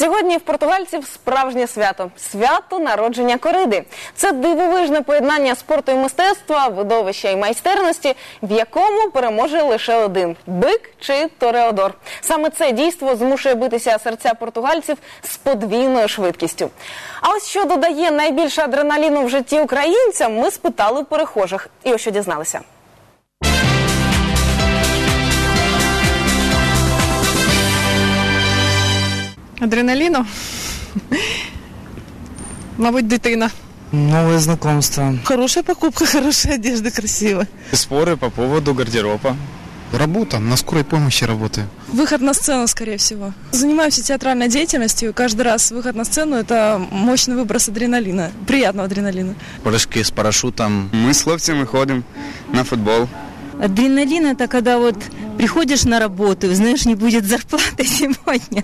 Сьогодні в португальців справжнє свято свято народження кориди. Це дивовижне поєднання спорту і мистецтва, видовища і майстерності, в якому переможе лише один бик чи тореодор. Саме це дійство змушує битися серця португальців з подвійною швидкістю. А ось що додає найбільше адреналіну в житті українцям, ми спитали перехожих. І ось що дізналися. Адреналіну? Мабуть, дитина. Новые знакомства. Хорошая покупка, хорошая одежда, красиво. Споры по поводу гардероба. Работа, на скорой помощи работаю. Выход на сцену, скорее всего. Занимаемся театральной деятельностью. Каждый раз выход на сцену – это мощный выброс адреналина, приятного адреналина. Прыжки с парашютом. Мы с хлопцами ходим на футбол. Адреналин это когда вот приходишь на работу, знаешь, не будет зарплаты сегодня.